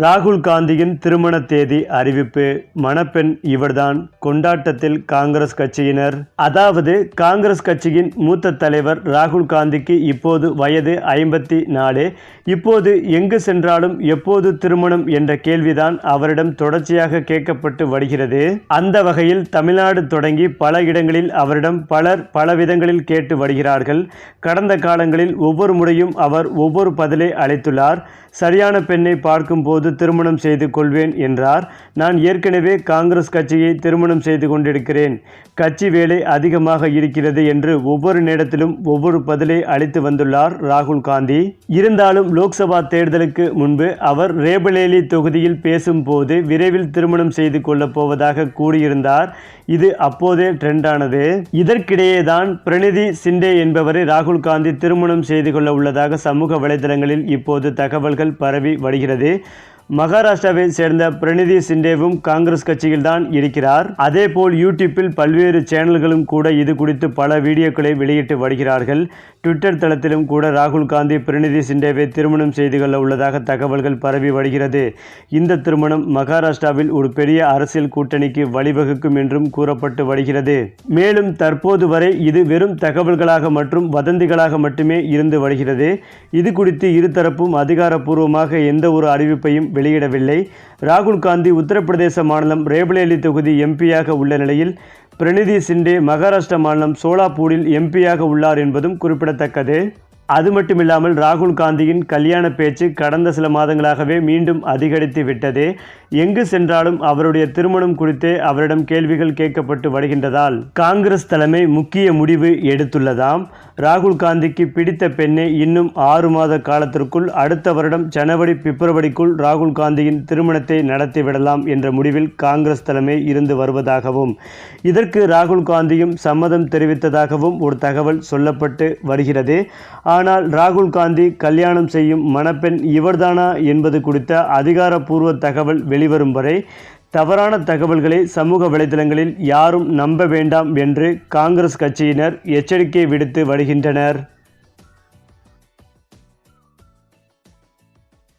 ராகுல் காந்தியின் திருமண தேதி அறிவிப்பு. மணப்பெண் இவர்தான். கொண்டாட்டத்தில் காங்கிரஸ் கட்சியினர். அதாவது காங்கிரஸ் கட்சியின் மூத்த தலைவர் ராகுல் காந்திக்கு இப்போது வயது ஐம்பத்தி நாலு. இப்போது எங்கு சென்றாலும் எப்போது திருமணம் என்ற கேள்விதான் அவரிடம் தொடர்ச்சியாக கேட்கப்பட்டு வருகிறது. அந்த வகையில் தமிழ்நாடு தொடங்கி பல இடங்களில் அவரிடம் பலர் பல விதங்களில் கேட்டு வருகிறார்கள். கடந்த காலங்களில் ஒவ்வொரு முறையும் அவர் ஒவ்வொரு பதிலை அளித்துள்ளார். சரியான பெண்ணை பார்க்கும்போது திருமணம் செய்து கொள்வேன் என்றார். நான் ஏற்கனவே காங்கிரஸ் கட்சியை திருமணம் செய்து கொண்டிருக்கிறேன். கட்சி வேலை அதிகமாக இருக்கிறது என்று ஒவ்வொரு நேரத்திலும் ஒவ்வொரு பதிலை அளித்து வந்துள்ளார் ராகுல் காந்தி. இருந்தாலும் லோக்சபா தேர்தலுக்கு முன்பு அவர் ரேபலேலி தொகுதியில் பேசும்போது விரைவில் திருமணம் செய்து கொள்ளப் போவதாக கூறியிருந்தார். இது அப்போதே ட்ரெண்டானது. இதற்கிடையே தான் பிரணிதி சிண்டே என்பவரை ராகுல் காந்தி திருமணம் செய்து கொள்ள உள்ளதாக சமூக வலைதளங்களில் இப்போது தகவல்கள் பரவி வருகிறது. மகாராஷ்டிராவை சேர்ந்த பிரணிதி சிண்டேவும் காங்கிரஸ் கட்சியில்தான் இருக்கிறார். அதேபோல் யூடியூப்பில் பல்வேறு சேனல்களும் கூட இது குறித்து பல வீடியோக்களை வெளியிட்டு வருகிறார்கள். ட்விட்டர் தளத்திலும் கூட ராகுல் காந்தி பிரணிதி சிண்டேவை திருமணம் செய்து கொள்ள உள்ளதாக தகவல்கள் பரவி வருகிறது. இந்த திருமணம் மகாராஷ்டிராவில் ஒரு பெரிய அரசியல் கூட்டணிக்கு வழிவகுக்கும் என்றும் கூறப்பட்டு வருகிறது. மேலும் தற்போது வரை இது வெறும் தகவல்களாக மற்றும் வதந்திகளாக மட்டுமே இருந்து வருகிறது. இது குறித்து இருதரப்பும் அதிகாரப்பூர்வமாக எந்த ஒரு அறிவிப்பையும் வெளியிடவில்லை. ராகுல் காந்தி உத்தரப்பிரதேச மாநிலம் ரேபரேலி தொகுதி எம்பியாக உள்ள நிலையில் பிரணிதி சிண்டே மகாராஷ்டிரா மாநிலம் சோலாப்பூரில் எம்பியாக உள்ளார் என்பதும் குறிப்பிடத்தக்கது. அது மட்டுமில்லாமல் ராகுல் காந்தியின் கல்யாண பேச்சு கடந்த சில மாதங்களாகவே மீண்டும் அதிகரித்து விட்டது. எங்கு சென்றாலும் அவருடைய திருமணம் குறித்தே அவரிடம் கேள்விகள் கேட்கப்பட்டு வருகின்றதால் காங்கிரஸ் தலைமை முக்கிய முடிவு எடுத்துள்ளதாம். ராகுல் காந்திக்கு பிடித்த பெண்ணை இன்னும் ஆறு மாத காலத்திற்குள் அடுத்த வருடம் ஜனவரி பிப்ரவரிக்குள் ராகுல் காந்தியின் திருமணத்தை நடத்திவிடலாம் என்ற முடிவில் காங்கிரஸ் தலைமை இருந்து வருவதாகவும் இதற்கு ராகுல் காந்தியும் சம்மதம் தெரிவித்ததாகவும் ஒரு தகவல் சொல்லப்பட்டு வருகிறது. ஆனால் ராகுல் காந்தி கல்யாணம் செய்யும் மணப்பெண் இவர்தானா என்பது குறித்த அதிகாரப்பூர்வ தகவல் வெளிவரும் வரை தவறான தகவல்களை சமூக வலைதளங்களில் யாரும் நம்ப வேண்டாம் என்று காங்கிரஸ் கட்சியினர் எச்சரிக்கை விடுத்து வருகின்றனர்.